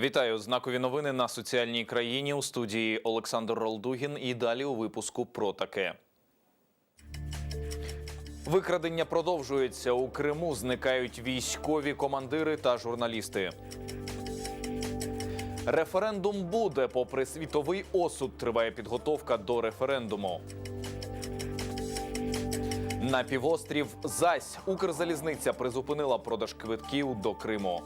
Вітаю знакові новини на соціальній країні у студії Олександр Ролдугін. І далі у випуску про таке. Викрадення продовжується у Криму. Зникають військові командири та журналісти. Референдум буде. Попри світовий осуд, триває підготовка до референдуму. На півострів Зась Укрзалізниця призупинила продаж квитків до Криму.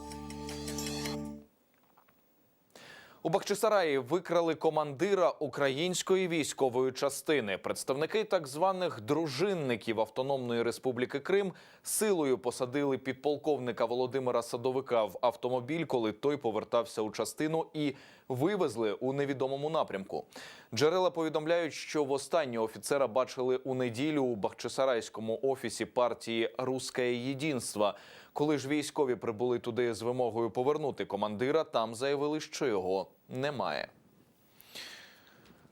У Бахчисараї викрали командира української військової частини. Представники так званих дружинників Автономної Республіки Крим силою посадили підполковника Володимира Садовика в автомобіль, коли той повертався у частину і вивезли у невідомому напрямку. Джерела повідомляють, що востаннє офіцера бачили у неділю у Бахчисарайському офісі партії Русське Єдинство. Коли ж військові прибули туди з вимогою повернути командира, там заявили, що його немає.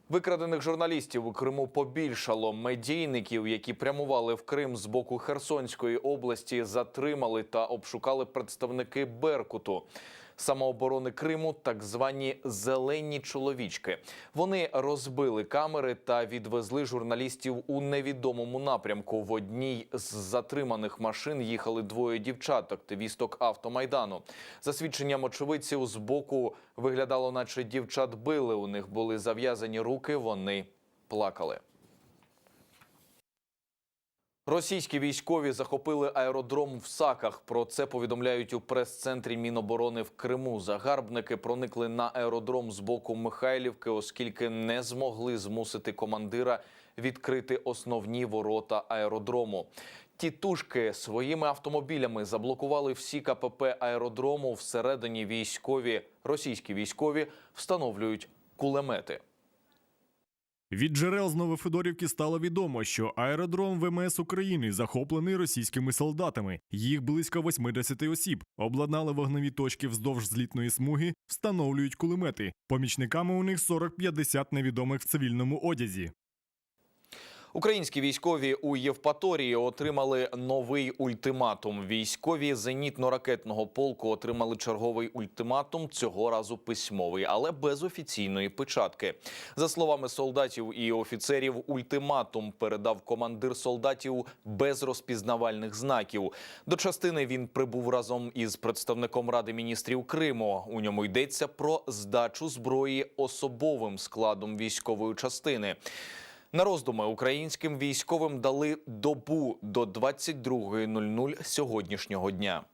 Викрадених журналістів у Криму побільшало. Медійників, які прямували в Крим з боку Херсонської області, затримали та обшукали представники Беркуту. Самооборони Криму, так звані зелені чоловічки. Вони розбили камери та відвезли журналістів у невідомому напрямку. В одній з затриманих машин їхали двоє дівчат, активісток автомайдану. За свідченням очевидців, з боку виглядало, наче дівчат били. У них були зав'язані руки. Вони плакали. Російські військові захопили аеродром в Саках. Про це повідомляють у прес-центрі Міноборони в Криму. Загарбники проникли на аеродром з боку Михайлівки, оскільки не змогли змусити командира відкрити основні ворота аеродрому. Тітушки своїми автомобілями заблокували всі КПП аеродрому. Всередині військові російські військові встановлюють кулемети. Від джерел з Новофедорівки стало відомо, що аеродром ВМС України захоплений російськими солдатами. Їх близько 80 осіб. Обладнали вогневі точки вздовж злітної смуги, встановлюють кулемети. Помічниками у них 40-50 невідомих в цивільному одязі. Українські військові у Євпаторії отримали новий ультиматум. Військові зенітно-ракетного полку отримали черговий ультиматум цього разу письмовий, але без офіційної печатки. За словами солдатів і офіцерів, ультиматум передав командир солдатів без розпізнавальних знаків. До частини він прибув разом із представником ради міністрів Криму. У ньому йдеться про здачу зброї особовим складом військової частини. На роздуми українським військовим дали добу до 22.00 сьогоднішнього дня.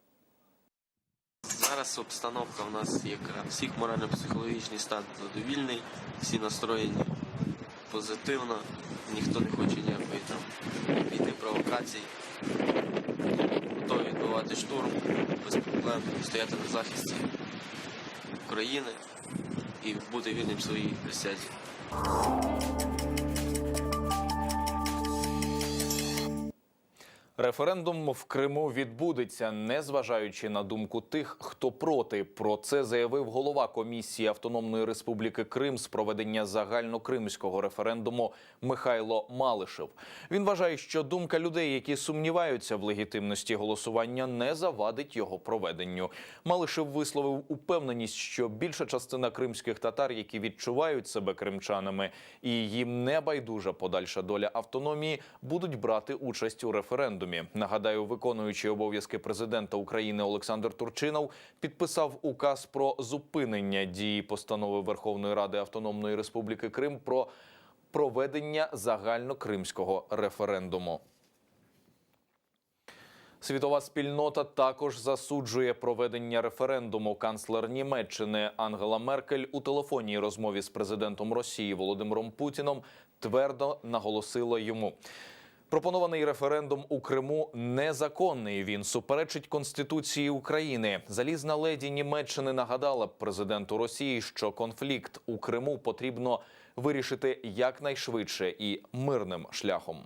Зараз обстановка у нас яка всіх морально-психологічний стан задовільний, всі настроєні позитивно, ніхто не хоче ніякої там війни провокацій. Готові відбивати штурм без проблем, стояти на захисті України і бути вільним в своїй присязі. Референдум в Криму відбудеться, незважаючи на думку тих, хто проти. Про це заявив голова комісії Автономної Республіки Крим з проведення загальнокримського референдуму Михайло Малишев. Він вважає, що думка людей, які сумніваються в легітимності голосування, не завадить його проведенню. Малишев висловив упевненість, що більша частина кримських татар, які відчувають себе кримчанами, і їм не байдужа подальша доля автономії, будуть брати участь у референдумі. Нагадаю, виконуючий обов'язки президента України Олександр Турчинов підписав указ про зупинення дії постанови Верховної Ради Автономної Республіки Крим про проведення загальнокримського референдуму. Світова спільнота також засуджує проведення референдуму. Канцлер Німеччини Ангела Меркель у телефонній розмові з президентом Росії Володимиром Путіном твердо наголосила йому. Пропонований референдум у Криму незаконний. Він суперечить конституції України. Залізна леді Німеччини нагадала президенту Росії, що конфлікт у Криму потрібно вирішити якнайшвидше і мирним шляхом.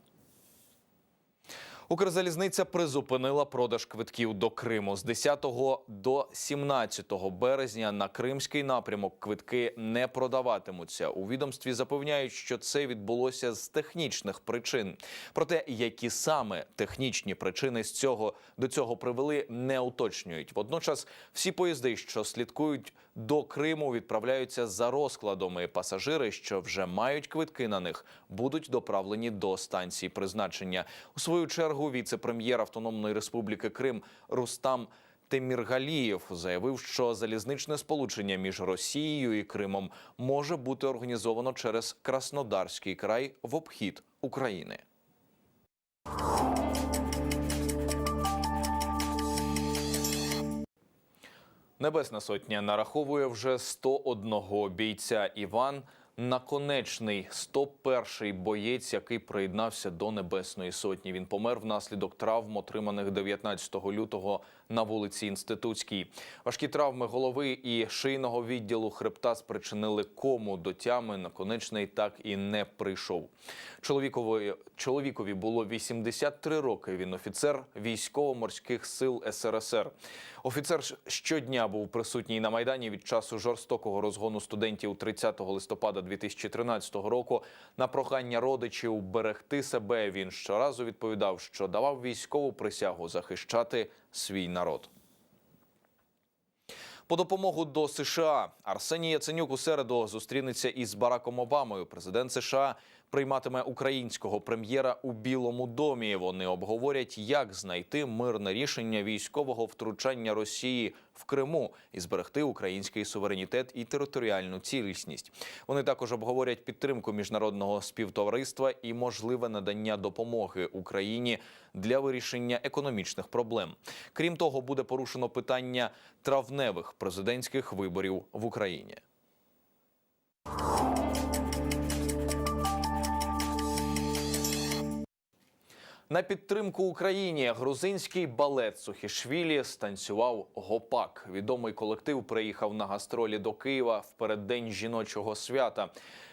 Укрзалізниця призупинила продаж квитків до Криму з 10 до 17 березня. На кримський напрямок квитки не продаватимуться. У відомстві запевняють, що це відбулося з технічних причин. Проте, які саме технічні причини з цього до цього привели, не уточнюють. Водночас, всі поїзди, що слідкують до Криму відправляються за розкладом. і Пасажири, що вже мають квитки на них, будуть доправлені до станції призначення. У свою чергу віце-прем'єр Автономної Республіки Крим Рустам Теміргалієв заявив, що залізничне сполучення між Росією і Кримом може бути організовано через Краснодарський край в обхід України. Небесна сотня нараховує вже 101 бійця. Іван Наконечний, 101-й боєць, який приєднався до Небесної сотні. Він помер внаслідок травм, отриманих 19 лютого на вулиці Інститутській. Важкі травми голови і шийного відділу хребта спричинили кому до тями. Наконечний так і не прийшов. Чоловікові, чоловікові було 83 роки. Він офіцер військово-морських сил СРСР. Офіцер щодня був присутній на майдані від часу жорстокого розгону студентів 30 листопада 2013 року. На прохання родичів берегти себе він щоразу відповідав, що давав військову присягу захищати свій народ. По допомогу до США Арсеній Яценюк у середу зустрінеться із Бараком Обамою. Президент США прийматиме українського прем'єра у Білому домі. Вони обговорять, як знайти мирне рішення військового втручання Росії в Криму і зберегти український суверенітет і територіальну цілісність. Вони також обговорять підтримку міжнародного співтовариства і можливе надання допомоги Україні для вирішення економічних проблем. Крім того, буде порушено питання травневих президентських виборів в Україні. На підтримку Україні грузинський балет Сухішвілі станцював гопак. Відомий колектив приїхав на гастролі до Києва в переддень жіночого свята.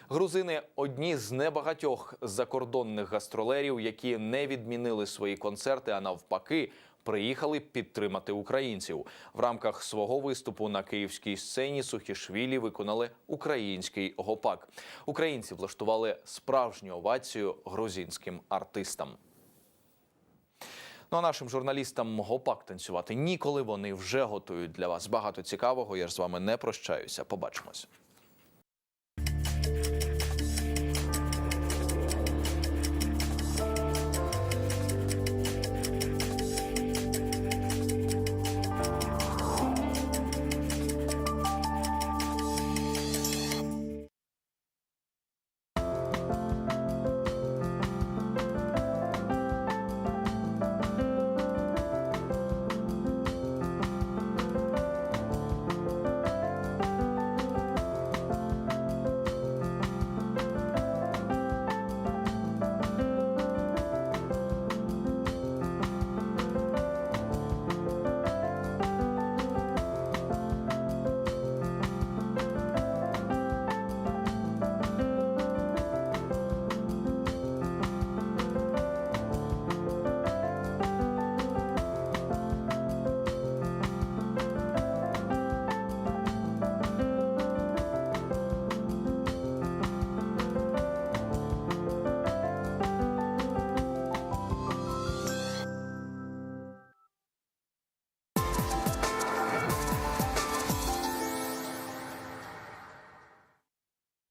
Грузини одні з небагатьох закордонних гастролерів, які не відмінили свої концерти, а навпаки. Приїхали підтримати українців в рамках свого виступу на київській сцені. Сухішвілі виконали український гопак. Українці влаштували справжню овацію грузинським артистам. Ну а нашим журналістам гопак танцювати ніколи. Вони вже готують для вас багато цікавого. Я ж з вами не прощаюся. Побачимось.